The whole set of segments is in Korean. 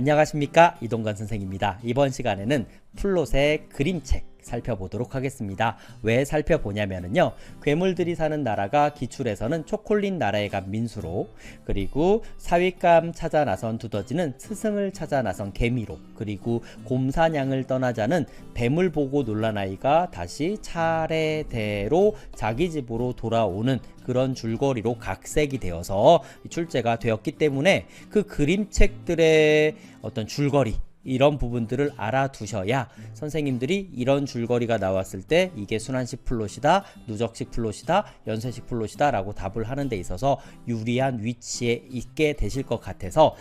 안녕하십니까 이동관 선생입니다. 이번 시간에는 플롯의 그림책 살펴보도록 하겠습니다. 왜 살펴보냐면요. 괴물들이 사는 나라가 기출에서는 초콜릿 나라에 간 민수로 그리고 사윗감 찾아 나선 두더지는 스승을 찾아 나선 개미로 그리고 곰사냥을 떠나자는 뱀을 보고 놀란 아이가 다시 차례대로 자기 집으로 돌아오는 그런 줄거리로 각색이 되어서 출제가 되었기 때문에 그 그림책들의 어떤 줄거리 이런 부분들을 알아두셔야 선생님들이 이런 줄거리가 나왔을 때 이게 순환식 플롯이다, 누적식 플롯이다, 연쇄식 플롯이다 라고 답을 하는 데 있어서 유리한 위치에 있게 되실 것 같아서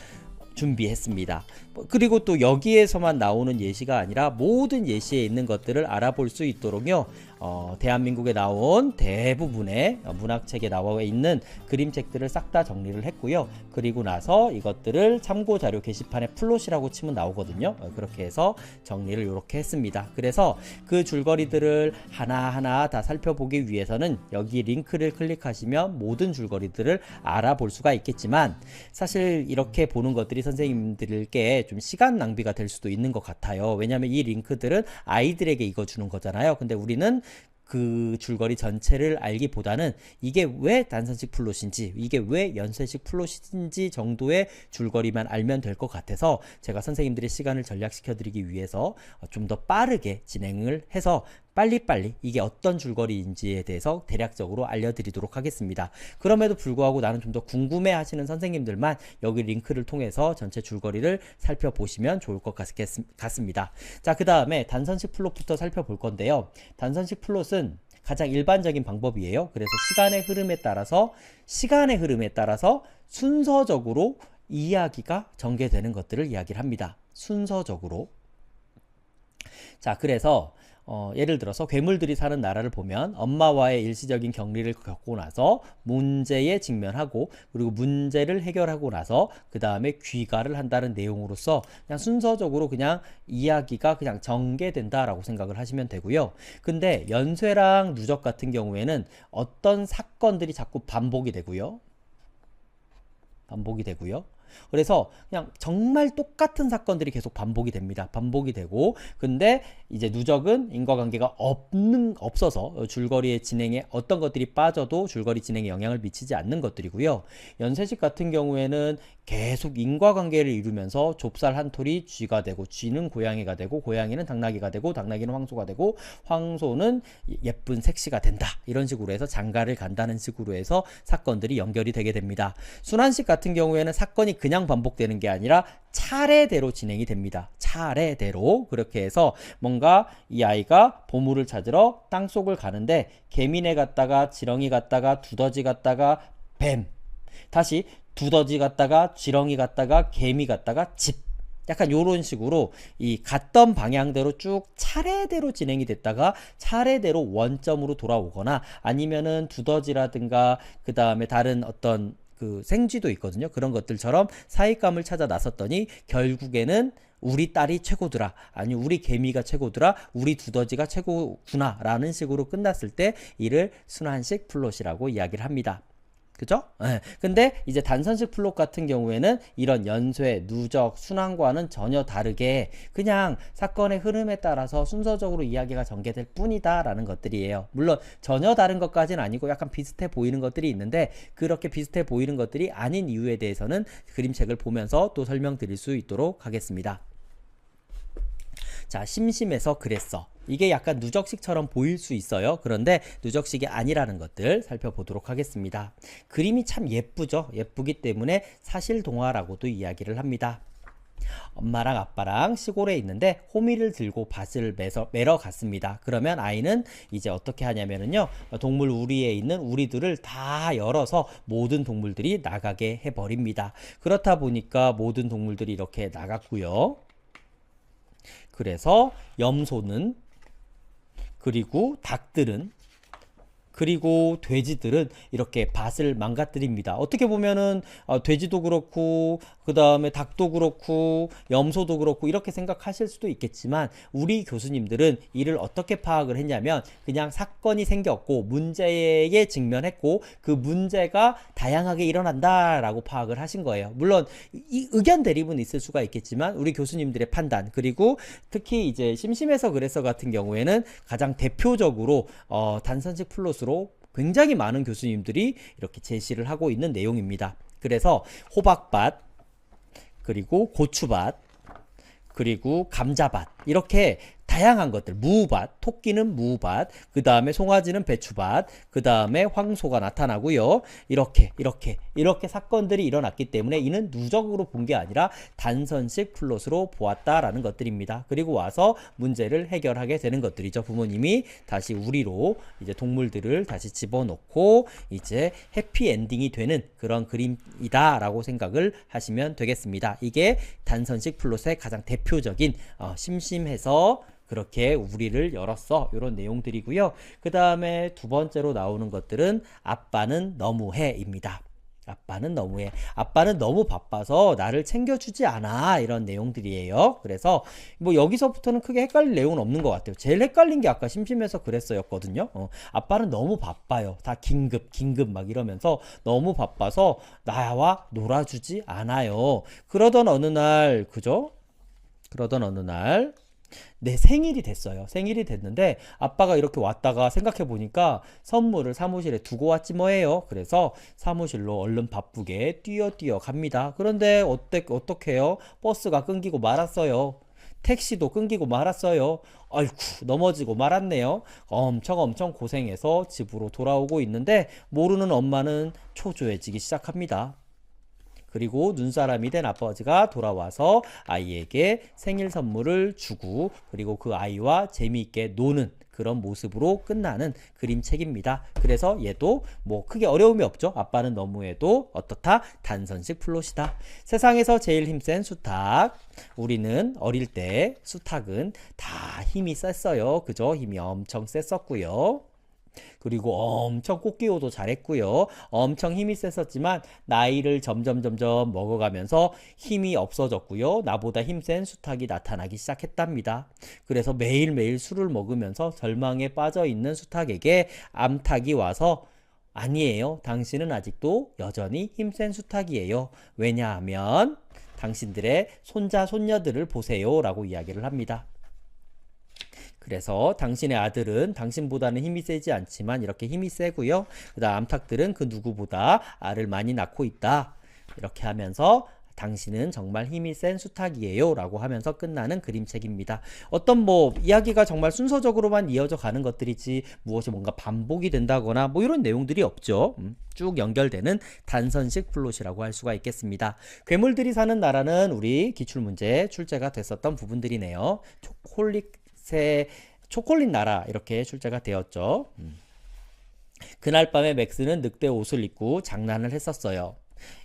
준비했습니다. 그리고 또 여기에서만 나오는 예시가 아니라 모든 예시에 있는 것들을 알아볼 수 있도록요. 어, 대한민국에 나온 대부분의 문학책에 나와 있는 그림책들을 싹 다 정리를 했고요. 그리고 나서 이것들을 참고 자료 게시판에 플롯이라고 치면 나오거든요. 어, 그렇게 해서 정리를 이렇게 했습니다. 그래서 그 줄거리들을 하나하나 다 살펴보기 위해서는 여기 링크를 클릭하시면 모든 줄거리들을 알아볼 수가 있겠지만 사실 이렇게 보는 것들이 선생님들께 좀 시간 낭비가 될 수도 있는 것 같아요. 왜냐하면 이 링크들은 아이들에게 이거 주는 거잖아요. 근데 우리는 그 줄거리 전체를 알기보다는 이게 왜 단선식 플롯인지 이게 왜 연쇄식 플롯인지 정도의 줄거리만 알면 될 것 같아서 제가 선생님들의 시간을 전략시켜 드리기 위해서 좀 더 빠르게 진행을 해서 빨리빨리 이게 어떤 줄거리인지에 대해서 대략적으로 알려드리도록 하겠습니다. 그럼에도 불구하고 나는 좀 더 궁금해 하시는 선생님들만 여기 링크를 통해서 전체 줄거리를 살펴보시면 좋을 것 같습니다. 자, 그 다음에 단선식 플롯부터 살펴볼 건데요. 단선식 플롯은 가장 일반적인 방법이에요. 그래서 시간의 흐름에 따라서 시간의 흐름에 따라서 순서적으로 이야기가 전개되는 것들을 이야기를 합니다. 순서적으로. 자, 그래서 어, 예를 들어서 괴물들이 사는 나라를 보면 엄마와의 일시적인 격리를 겪고 나서 문제에 직면하고 그리고 문제를 해결하고 나서 그 다음에 귀가를 한다는 내용으로서 그냥 순서적으로 그냥 이야기가 그냥 전개된다라고 생각을 하시면 되고요. 근데 연쇄랑 누적 같은 경우에는 어떤 사건들이 자꾸 반복이 되고요. 반복이 되고요. 그래서 그냥 정말 똑같은 사건들이 계속 반복이 됩니다. 반복이 되고 근데 이제 누적은 인과관계가 없는 없어서 줄거리의 진행에 어떤 것들이 빠져도 줄거리 진행에 영향을 미치지 않는 것들이고요. 연쇄식 같은 경우에는 계속 인과관계를 이루면서 좁쌀 한 톨이 쥐가 되고 쥐는 고양이가 되고 고양이는 당나귀가 되고 당나귀는 황소가 되고 황소는 예쁜 색시가 된다. 이런 식으로 해서 장가를 간다는 식으로 해서 사건들이 연결이 되게 됩니다. 순환식 같은 경우에는 사건이 그냥 반복되는 게 아니라 차례대로 진행이 됩니다. 차례대로 그렇게 해서 뭔가 이 아이가 보물을 찾으러 땅 속을 가는데 개미네 갔다가 지렁이 갔다가 두더지 갔다가 뱀 다시 두더지 갔다가 지렁이 갔다가 개미 갔다가 집 약간 요런 식으로 이 갔던 방향대로 쭉 차례대로 진행이 됐다가 차례대로 원점으로 돌아오거나 아니면은 두더지라든가 그 다음에 다른 어떤 그 생쥐도 있거든요. 그런 것들처럼 사익감을 찾아 나섰더니 결국에는 우리 딸이 최고더라. 아니 우리 개미가 최고더라. 우리 두더지가 최고구나 라는 식으로 끝났을 때 이를 순환식 플롯이라고 이야기를 합니다. 그죠? 네. 근데 이제 단선식 플롯 같은 경우에는 이런 연쇄, 누적, 순환과는 전혀 다르게 그냥 사건의 흐름에 따라서 순서적으로 이야기가 전개될 뿐이다 라는 것들이에요. 물론 전혀 다른 것까지는 아니고 약간 비슷해 보이는 것들이 있는데 그렇게 비슷해 보이는 것들이 아닌 이유에 대해서는 그림책을 보면서 또 설명드릴 수 있도록 하겠습니다. 자, 심심해서 그랬어. 이게 약간 누적식처럼 보일 수 있어요. 그런데 누적식이 아니라는 것들 살펴보도록 하겠습니다. 그림이 참 예쁘죠. 예쁘기 때문에 사실 동화라고도 이야기를 합니다. 엄마랑 아빠랑 시골에 있는데 호미를 들고 밭을 매서, 매러 갔습니다. 그러면 아이는 이제 어떻게 하냐면은요, 동물 우리에 있는 우리들을 다 열어서 모든 동물들이 나가게 해버립니다. 그렇다 보니까 모든 동물들이 이렇게 나갔고요. 그래서 염소는 그리고 닭들은 그리고 돼지들은 이렇게 밭을 망가뜨립니다. 어떻게 보면은 어, 돼지도 그렇고 그 다음에 닭도 그렇고 염소도 그렇고 이렇게 생각하실 수도 있겠지만 우리 교수님들은 이를 어떻게 파악을 했냐면 그냥 사건이 생겼고 문제에 직면했고 그 문제가 다양하게 일어난다라고 파악을 하신 거예요. 물론 이 의견 대립은 있을 수가 있겠지만 우리 교수님들의 판단 그리고 특히 이제 심심해서 그래서 같은 경우에는 가장 대표적으로 어, 단선식 플롯으로 굉장히 많은 교수님들이 이렇게 제시를 하고 있는 내용입니다. 그래서 호박밭 그리고 고추밭 그리고 감자밭 이렇게 다양한 것들. 무밭 토끼는 무밭 그 다음에 송아지는 배추밭 그 다음에 황소가 나타나고요. 이렇게 이렇게 이렇게 사건들이 일어났기 때문에 이는 누적으로 본 게 아니라 단선식 플롯으로 보았다라는 것들입니다. 그리고 와서 문제를 해결하게 되는 것들이죠 부모님이. 다시 우리로 이제 동물들을 다시 집어넣고 이제 해피 엔딩이 되는 그런 그림이다 라고 생각을 하시면 되겠습니다. 이게 단선식 플롯의 가장 대표적인 어, 심심해서 그렇게 우리를 열었어. 이런 내용들이고요. 그 다음에 두 번째로 나오는 것들은 아빠는 너무해입니다. 아빠는 너무해. 아빠는 너무 바빠서 나를 챙겨주지 않아. 이런 내용들이에요. 그래서 뭐 여기서부터는 크게 헷갈릴 내용은 없는 것 같아요. 제일 헷갈린 게 아까 심심해서 그랬어였거든요. 어, 아빠는 너무 바빠요. 다 긴급, 긴급 막 이러면서 너무 바빠서 나와 놀아주지 않아요. 그러던 어느 날, 그죠? 그러던 어느 날, 내 생일이 됐어요. 생일이 됐는데 아빠가 이렇게 왔다가 생각해 보니까 선물을 사무실에 두고 왔지 뭐예요. 그래서 사무실로 얼른 바쁘게 뛰어 뛰어 갑니다. 그런데 어때 어떡해요? 버스가 끊기고 말았어요. 택시도 끊기고 말았어요. 아이쿠 넘어지고 말았네요. 엄청 엄청 고생해서 집으로 돌아오고 있는데 모르는 엄마는 초조해지기 시작합니다. 그리고 눈사람이 된 아버지가 돌아와서 아이에게 생일 선물을 주고 그리고 그 아이와 재미있게 노는 그런 모습으로 끝나는 그림책입니다. 그래서 얘도 뭐 크게 어려움이 없죠. 아빠는 너무해도 어떻다? 단선식 플롯이다. 세상에서 제일 힘센 수탉. 우리는 어릴 때 수탉은 다 힘이 셌어요. 그죠? 힘이 엄청 셌었고요. 그리고 엄청 꽃기호도 잘했고요. 엄청 힘이 셌었지만 나이를 점점 점점 먹어가면서 힘이 없어졌고요. 나보다 힘센 수탉이 나타나기 시작했답니다. 그래서 매일매일 술을 먹으면서 절망에 빠져 있는 수탉에게 암탉이 와서 아니에요. 당신은 아직도 여전히 힘센 수탉이에요. 왜냐하면 당신들의 손자 손녀들을 보세요. 라고 이야기를 합니다. 그래서 당신의 아들은 당신보다는 힘이 세지 않지만 이렇게 힘이 세고요. 그다음 암탉들은 그 누구보다 알을 많이 낳고 있다. 이렇게 하면서 당신은 정말 힘이 센 수탉이에요. 라고 하면서 끝나는 그림책입니다. 어떤 뭐 이야기가 정말 순서적으로만 이어져 가는 것들이지 무엇이 뭔가 반복이 된다거나 뭐 이런 내용들이 없죠. 음, 쭉 연결되는 단선식 플롯이라고 할 수가 있겠습니다. 괴물들이 사는 나라는 우리 기출문제 출제가 됐었던 부분들이네요. 초콜릿 의 초콜릿 나라 이렇게 출제가 되었죠. 음. 그날 밤에 맥스는 늑대 옷을 입고 장난을 했었어요.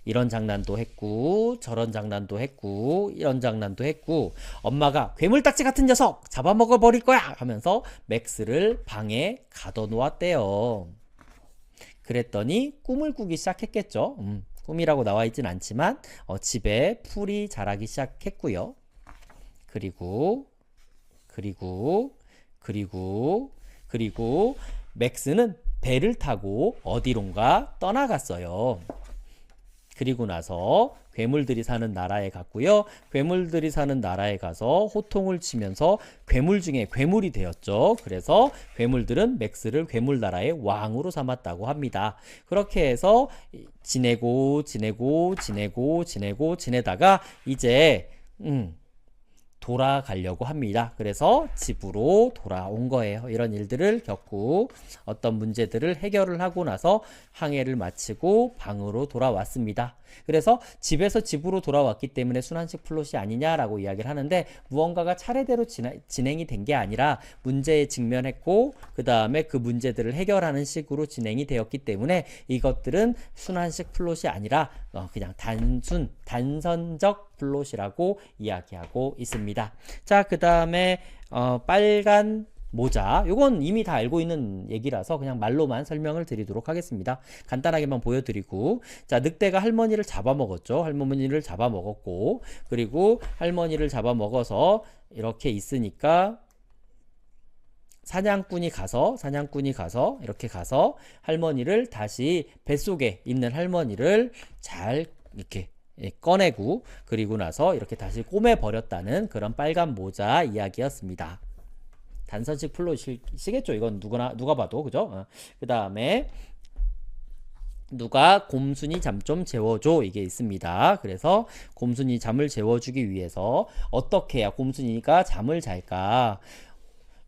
이런 장난도 했고 저런 장난도 했고 이런 장난도 했고 엄마가 괴물딱지 같은 녀석 잡아먹어 버릴 거야 하면서 맥스를 방에 가둬 놓았대요. 그랬더니 꿈을 꾸기 시작했겠죠. 음, 꿈이라고 나와 있진 않지만 어, 집에 풀이 자라기 시작했고요. 그리고 그리고 그리고 그리고 맥스는 배를 타고 어디론가 떠나갔어요. 그리고 나서 괴물들이 사는 나라에 갔고요. 괴물들이 사는 나라에 가서 호통을 치면서 괴물 중에 괴물이 되었죠. 그래서 괴물들은 맥스를 괴물 나라의 왕으로 삼았다고 합니다. 그렇게 해서 지내고 지내고 지내고 지내고 지내다가 이제 음 돌아가려고 합니다. 그래서 집으로 돌아온 거예요. 이런 일들을 겪고 어떤 문제들을 해결을 하고 나서 항해를 마치고 방으로 돌아왔습니다. 그래서 집에서 집으로 돌아왔기 때문에 순환식 플롯이 아니냐라고 이야기를 하는데 무언가가 차례대로 진행이 된 게 아니라 문제에 직면했고 그 다음에 그 문제들을 해결하는 식으로 진행이 되었기 때문에 이것들은 순환식 플롯이 아니라 어, 그냥 단순 단선적 플롯이라고 이야기하고 있습니다. 자, 그 다음에 어, 빨간 모자. 요건 이미 다 알고 있는 얘기라서 그냥 말로만 설명을 드리도록 하겠습니다. 간단하게만 보여드리고 자 늑대가 할머니를 잡아먹었죠. 할머니를 잡아먹었고 그리고 할머니를 잡아먹어서 이렇게 있으니까 사냥꾼이 가서 사냥꾼이 가서 이렇게 가서 할머니를 다시 뱃속에 있는 할머니를 잘 이렇게 예, 꺼내고 그리고 나서 이렇게 다시 꼬매 버렸다는 그런 빨간 모자 이야기였습니다. 단선식 플롯이시겠죠? 이건 누구나 누가 봐도 그죠? 어. 그 다음에 누가 곰순이 잠 좀 재워줘 이게 있습니다. 그래서 곰순이 잠을 재워주기 위해서 어떻게 해야 곰순이가 잠을 잘까?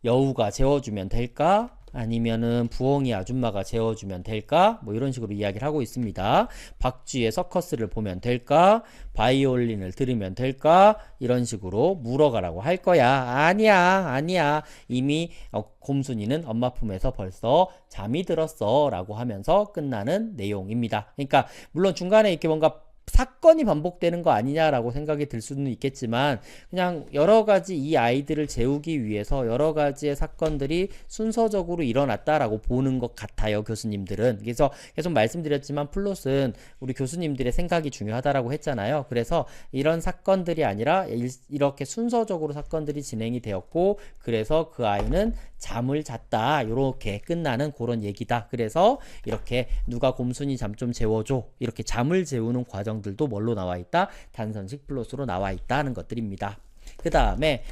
여우가 재워주면 될까? 아니면은 부엉이 아줌마가 재워주면 될까? 뭐 이런 식으로 이야기를 하고 있습니다. 박쥐의 서커스를 보면 될까? 바이올린을 들으면 될까? 이런 식으로 물어가라고 할 거야. 아니야, 아니야. 이미 어, 곰순이는 엄마 품에서 벌써 잠이 들었어. 라고 하면서 끝나는 내용입니다. 그러니까, 물론 중간에 이렇게 뭔가 사건이 반복되는 거 아니냐라고 생각이 들 수는 있겠지만 그냥 여러 가지 이 아이들을 재우기 위해서 여러 가지의 사건들이 순서적으로 일어났다라고 보는 것 같아요 교수님들은. 그래서 계속 말씀드렸지만 플롯은 우리 교수님들의 생각이 중요하다라고 했잖아요. 그래서 이런 사건들이 아니라 일, 이렇게 순서적으로 사건들이 진행이 되었고 그래서 그 아이는 잠을 잤다 이렇게 끝나는 그런 얘기다. 그래서 이렇게 누가 곰순이 잠 좀 재워줘 이렇게 잠을 재우는 과정 들도 뭘로 나와 있다? 단선식 플롯으로 나와 있다는 것들입니다. 그 다음에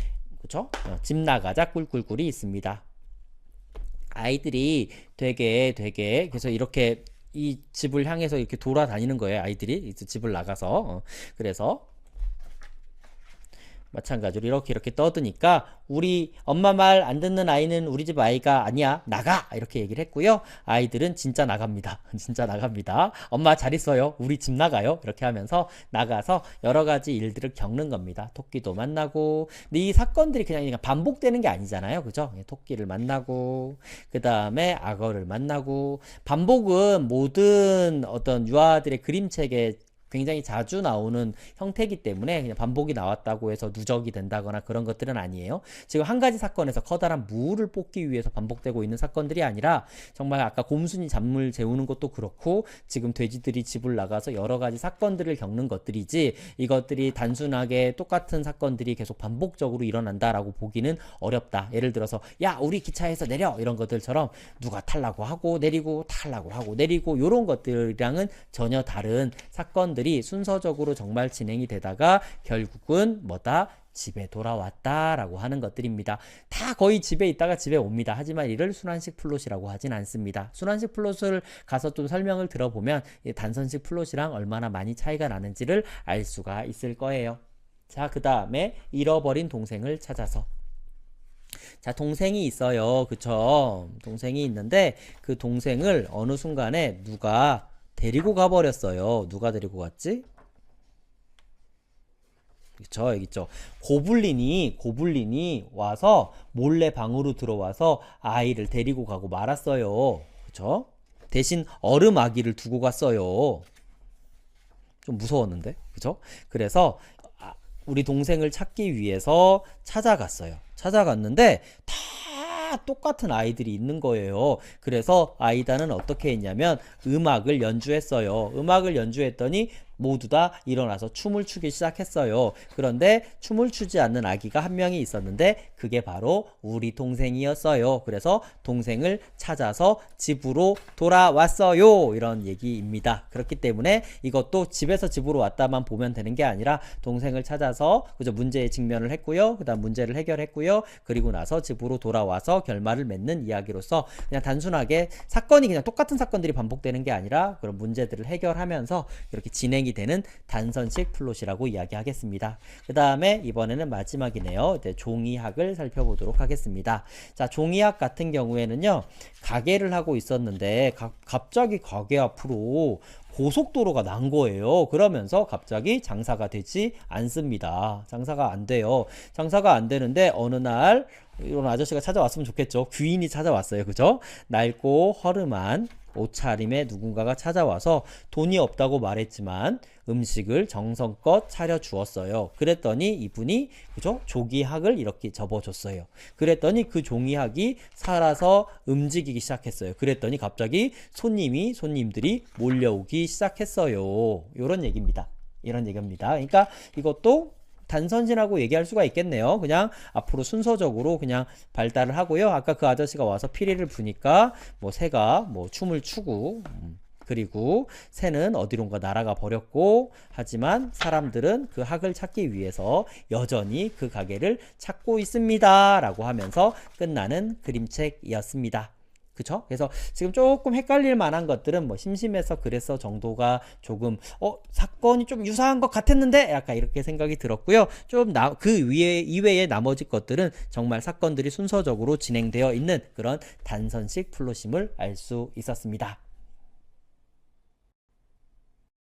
그쵸? 어, 집 나가자 꿀꿀꿀이 있습니다. 아이들이 되게 되게 그래서 이렇게 이 집을 향해서 이렇게 돌아다니는 거예요 아이들이. 집을 나가서. 어, 그래서 마찬가지로 이렇게 이렇게 떠드니까 우리 엄마 말 안 듣는 아이는 우리 집 아이가 아니야. 나가! 이렇게 얘기를 했고요. 아이들은 진짜 나갑니다. 진짜 나갑니다. 엄마 잘 있어요. 우리 집 나가요. 이렇게 하면서 나가서 여러 가지 일들을 겪는 겁니다. 토끼도 만나고. 근데 이 사건들이 그냥, 그냥 반복되는 게 아니잖아요. 그죠? 예, 토끼를 만나고 그 다음에 악어를 만나고. 반복은 모든 어떤 유아들의 그림책에 굉장히 자주 나오는 형태이기 때문에 그냥 반복이 나왔다고 해서 누적이 된다거나 그런 것들은 아니에요. 지금 한 가지 사건에서 커다란 무를 뽑기 위해서 반복되고 있는 사건들이 아니라 정말 아까 곰순이 잠을 재우는 것도 그렇고 지금 돼지들이 집을 나가서 여러 가지 사건들을 겪는 것들이지 이것들이 단순하게 똑같은 사건들이 계속 반복적으로 일어난다라고 보기는 어렵다. 예를 들어서 야 우리 기차에서 내려 이런 것들처럼 누가 탈라고 하고 내리고 탈라고 하고 내리고 이런 것들이랑은 전혀 다른 사건들이 순서적으로 정말 진행이 되다가 결국은 뭐다 집에 돌아왔다라고 하는 것들입니다. 다 거의 집에 있다가 집에 옵니다. 하지만 이를 순환식 플롯이라고 하진 않습니다. 순환식 플롯을 가서 좀 설명을 들어보면 단선식 플롯이랑 얼마나 많이 차이가 나는지를 알 수가 있을 거예요. 자, 그 다음에 잃어버린 동생을 찾아서 자, 동생이 있어요. 그쵸? 동생이 있는데 그 동생을 어느 순간에 누가 데리고 가버렸어요. 누가 데리고 갔지? 그쵸 여기 있죠. 고블린이 고블린이 와서 몰래 방으로 들어와서 아이를 데리고 가고 말았어요. 그쵸? 대신 얼음 아기를 두고 갔어요. 좀 무서웠는데? 그쵸? 그래서 아, 우리 동생을 찾기 위해서 찾아갔어요. 찾아갔는데 다 똑같은 아이들이 있는 거예요. 그래서 아이다는 어떻게 했냐면 음악을 연주했어요. 음악을 연주했더니 모두 다 일어나서 춤을 추기 시작했어요. 그런데 춤을 추지 않는 아기가 한 명이 있었는데 그게 바로 우리 동생이었어요. 그래서 동생을 찾아서 집으로 돌아왔어요. 이런 얘기입니다. 그렇기 때문에 이것도 집에서 집으로 왔다만 보면 되는 게 아니라 동생을 찾아서 그저 문제에 직면을 했고요. 그다음 문제를 해결했고요. 그리고 나서 집으로 돌아와서 결말을 맺는 이야기로서 그냥 단순하게 사건이 그냥 똑같은 사건들이 반복되는 게 아니라 그런 문제들을 해결하면서 이렇게 진행 진행이 되는 단선식 플롯이라고 이야기하겠습니다. 그 다음에 이번에는 마지막이네요. 네, 종이학을 살펴보도록 하겠습니다. 자, 종이학 같은 경우에는요, 가게를 하고 있었는데 가, 갑자기 가게 앞으로 고속도로가 난 거예요. 그러면서 갑자기 장사가 되지 않습니다. 장사가 안 돼요. 장사가 안 되는데 어느 날 이런 아저씨가 찾아왔으면 좋겠죠. 귀인이 찾아왔어요. 그죠? 낡고 허름한 옷차림에 누군가가 찾아와서 돈이 없다고 말했지만 음식을 정성껏 차려 주었어요. 그랬더니 이분이 그죠? 조기학을 이렇게 접어줬어요. 그랬더니 그 종이학이 살아서 움직이기 시작했어요. 그랬더니 갑자기 손님이 손님들이 몰려오기 시작했어요. 이런 얘기입니다. 이런 얘기입니다. 그러니까 이것도 단선진하고 얘기할 수가 있겠네요. 그냥 앞으로 순서적으로 그냥 발달을 하고요. 아까 그 아저씨가 와서 피리를 부니까 뭐 새가 뭐 춤을 추고 음, 그리고 새는 어디론가 날아가 버렸고 하지만 사람들은 그 학을 찾기 위해서 여전히 그 가게를 찾고 있습니다 라고 하면서 끝나는 그림책이었습니다. 그쵸? 그래서 지금 조금 헷갈릴 만한 것들은 뭐 심심해서 그래서 정도가 조금 어 사건이 좀 유사한 것 같았는데 약간 이렇게 생각이 들었고요. 좀 그 위에 이외의 나머지 것들은 정말 사건들이 순서적으로 진행되어 있는 그런 단선식 플롯임을 알 수 있었습니다.